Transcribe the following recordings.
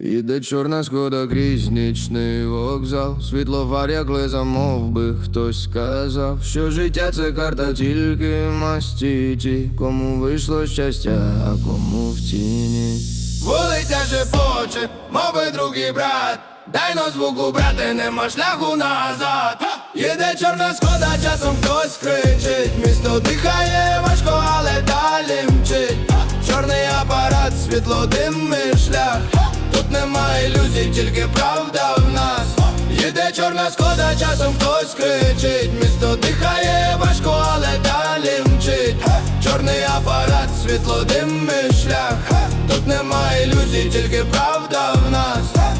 Іде чорна шкода крізь нічний вокзал, світлофар, як лиза, мов би хтось сказав, що життя це карта тільки мастіті, кому вийшло щастя, а кому в тіні. Вулиця шепоче, мов би другий брат. Дай на звуку, брате, нема шляху назад. Їде чорна шкода, часом хтось кричить. Місто дихає важко, але далі мчить. Чорний апарат, світло димний шлях. Тільки правда в нас. Їде чорна шкода, часом хтось кричить. Місто дихає важко, але далі мчить. Чорний апарат, світло димний шлях. Тут нема ілюзій, тільки правда в нас.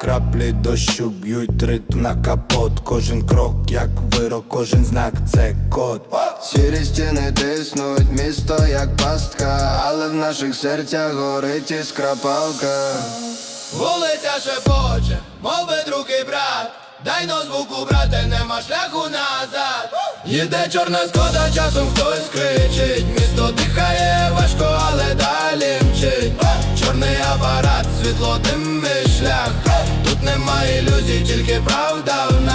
Краплі дощу б'ють ритм на капот Кожен крок, як вирок, кожен знак це код Сірі стіни тиснуть, місто як пастка, але в наших серцях горить іскра палка. Вулиця шепоче, мов би другий брат. Дай на звуку, брате, нема шляху назад. Їде чорна скода, часом хтось кричить. Місто дихає важко, але далі мчить. Чорний апарат, світло димний шлях. Тут нема ілюзій, тільки правда в нас.